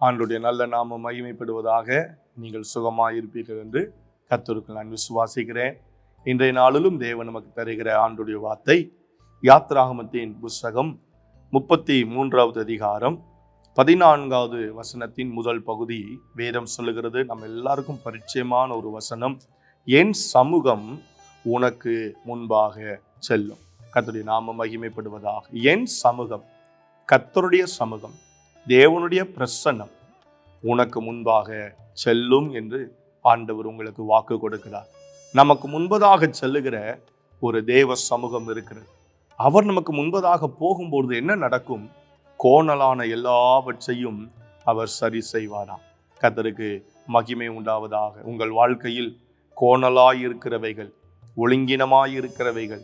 ஆண்டுடைய நல்ல நாம மகிமைப்படுவதாக நீங்கள் சுகமாக இருப்பீர்கள் என்று கத்தருக்கு நான் விசுவாசிக்கிறேன். இன்றைய நாளிலும் தேவன் நமக்கு தருகிற ஆண்டுடைய வார்த்தை யாத்ராகமத்தின் புஸ்தகம் முப்பத்தி மூன்றாவது அதிகாரம் பதினான்காவது வசனத்தின் முதல் பகுதி வேதம் சொல்லுகிறது. நம்ம எல்லாருக்கும் பரிச்சயமான ஒரு வசனம் என் சமூகம் உனக்கு முன்பாக செல்லும். கத்தருடைய நாம மகிமைப்படுவதாக. என் சமூகம் கத்தருடைய சமூகம். தேவனுடைய பிரசன்னம் உனக்கு முன்பாக செல்லும் என்று ஆண்டவர் உங்களுக்கு வாக்கு கொடுக்கிறார். நமக்கு முன்பதாக செல்லுகிற ஒரு தேவ சமூகம் இருக்கிறது. அவர் நமக்கு முன்பதாக போகும்பொழுது என்ன நடக்கும்? கோணலான எல்லாவற்றையும் அவர் சரி செய்வாராம். கத்தருக்கு மகிமை உண்டாவதாக. உங்கள் வாழ்க்கையில் கோணலாய் இருக்கிறவைகள்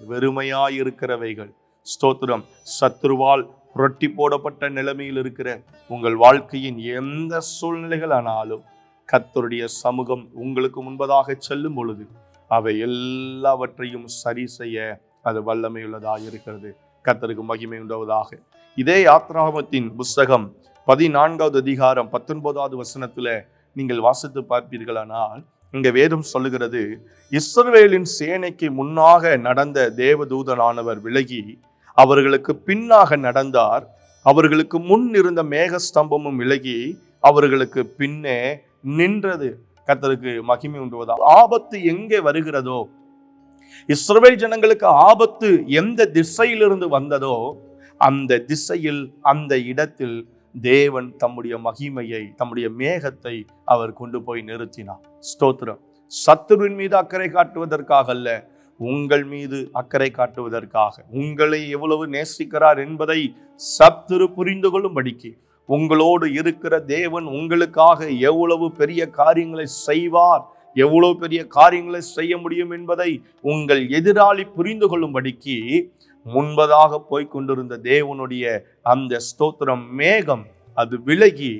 வெறுமையாயிருக்கிறவைகள். ஸ்தோத்திரம். சத்ருவால் புரட்டி போடப்பட்ட நிலைமையில் இருக்கிற உங்கள் வாழ்க்கையின் எந்த சூழ்நிலைகள் ஆனாலும் கத்தருடைய சமூகம் உங்களுக்கு முன்பதாக செல்லும் பொழுது அவை எல்லாவற்றையும் சரி செய்ய அது வல்லமையுள்ளதாக இருக்கிறது. கத்தருக்கு மகிமை உண்டாவதாக. இதே யாத்ராமத்தின் புஸ்தகம் பதினான்காவது அதிகாரம் பத்தொன்பதாவது வசனத்துல நீங்கள் வாசித்து பார்ப்பீர்களானால் இங்க வேதம் சொல்லுகிறது இஸ்ரவேலின் சேனைக்கு முன்னாக நடந்த தேவதூதனானவர் விலகி அவர்களுக்கு பின்னாக நடந்தார். அவர்களுக்கு முன் இருந்த மேக ஸ்தம்பமும் விலகி அவர்களுக்கு பின்னே நின்றது. கத்தருக்கு மகிமை உண்டுவதா? ஆபத்து எங்கே வருகிறதோ? இஸ்ரவேல் ஜனங்களுக்கு ஆபத்து எந்த திசையிலிருந்து வந்ததோ அந்த திசையில் அந்த இடத்தில் தேவன் தம்முடைய மகிமையை தம்முடைய மேகத்தை அவர் கொண்டு போய் நிறுத்தினார். ஸ்தோத்திரம். சத்துருவின் மீது அக்கறை காட்டுவதற்காக அல்ல உங்கள் மீது அக்கறை காட்டுவதற்காக. உங்களை எவ்வளவு நேசிக்கிறார் என்பதை சத்துரு புரிந்து கொள்ளும்படிக்கு உங்களோடு இருக்கிற தேவன் உங்களுக்காக எவ்வளவு பெரிய காரியங்களை செய்வார் எவ்வளவு பெரிய காரியங்களை செய்ய முடியும் என்பதை உங்கள் எதிராளி புரிந்து கொள்ளும்படிக்கு முன்பதாக போய்கொண்டிருந்த தேவனுடைய அந்த ஸ்தோத்திரம் மேகம் அது விலகி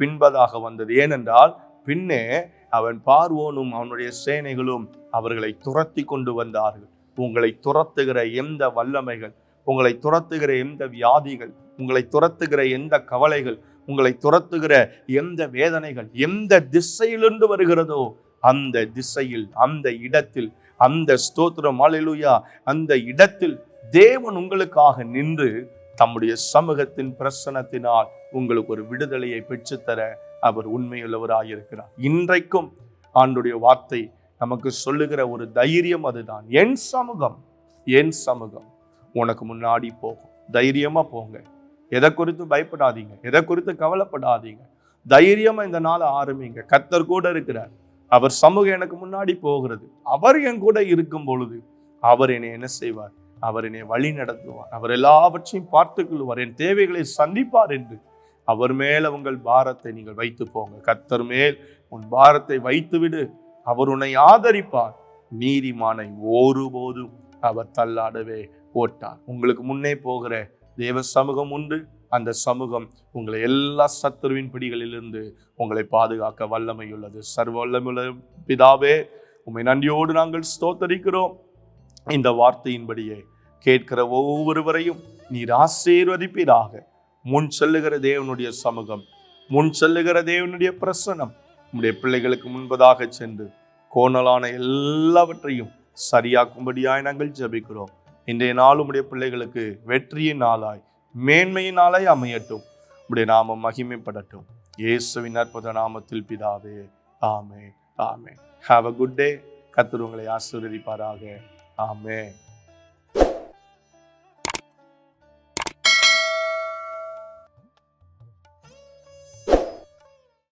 பின்பதாக வந்தது. ஏனென்றால் பின்னே அவன் பார்வோனும் அவனுடைய சேனைகளும் அவர்களை துரத்தி கொண்டு வந்தார்கள். உங்களை துரத்துகிற எந்த வல்லமைகள் உங்களை துரத்துகிற எந்த வியாதிகள் உங்களை துரத்துகிற எந்த கவலைகள் உங்களை துரத்துகிற எந்த வேதனைகள் எந்த திசையிலிருந்து வருகிறதோ அந்த திசையில் அந்த இடத்தில் அந்த ஸ்தோத்திரம் அலையிலுயா அந்த இடத்தில் தேவன் உங்களுக்காக நின்று தம்முடைய சமூகத்தின் பிரசனத்தினால் உங்களுக்கு ஒரு விடுதலையை பெற்றுத்தர அவர் உண்மையுள்ளவராயிருக்கிறார் இன்றைக்கும் ஆண்டுடைய வார்த்தை நமக்கு சொல்லுகிற ஒரு தைரியம் அதுதான். என் சமூகம் என் சமூகம் உனக்கு முன்னாடி போகும். தைரியமாக போங்க. எதை குறித்து பயப்படாதீங்க. எதை குறித்து கவலைப்படாதீங்க. தைரியமாக இந்த நாளை ஆரம்பிங்க. கத்தர் கூட இருக்கிறார். அவர் சமூகம் எனக்கு முன்னாடி போகிறது. அவர் என் கூட இருக்கும் பொழுது அவர் என்னை என்ன செய்வார்? அவர் என்னை வழி நடத்துவார். அவர் எல்லாவற்றையும் பார்த்துக்கொள்வார். என் தேவைகளை சந்திப்பார் என்று அவர் மேல் உங்கள் பாரத்தை நீங்கள் வைத்து போங்க கத்தர் மேல் உன் பாரத்தை வைத்துவிடு. அவர் உன்னை ஆதரிப்பார். நீதிமானை ஒருபோதும் அவர் தள்ளாடவே ஓட்டார். உங்களுக்கு முன்னே போகிற தேவ சமூகம் உண்டு. அந்த சமூகம் உங்களை எல்லா சத்துருவின் பிடிகளிலிருந்து உங்களை பாதுகாக்க வல்லமையுள்ளது. சர்வ வல்லமையுள்ள பிதாவே உண்மை நன்றியோடு நாங்கள் ஸ்தோத்தரிக்கிறோம். இந்த வார்த்தையின்படியே கேட்கிற ஒவ்வொருவரையும் நீர் ஆசீர்வதிப்பீராக. முன் செல்லுகிற தேவனுடைய சமூகம் முன் செல்லுகிற தேவனுடைய பிரசனம் நம்முடைய பிள்ளைகளுக்கு முன்பதாக சென்று கோணலான எல்லாவற்றையும் சரியாக்கும்படியாய் நாங்கள் ஜெபிக்கிறோம். இன்றைய நாள் உடைய பிள்ளைகளுக்கு வெற்றியின் நாளாய் மேன்மையின் நாளாய் அமையட்டும். உடைய நாமம் மகிமைப்படட்டும். இயேசுவின் அற்புத நாமத்தில் பிதாவே ஆமே ஆமே ஹாவ் அ குட் டே கத்துருவங்களை ஆசீர்வதிப்பாராக. ஆமே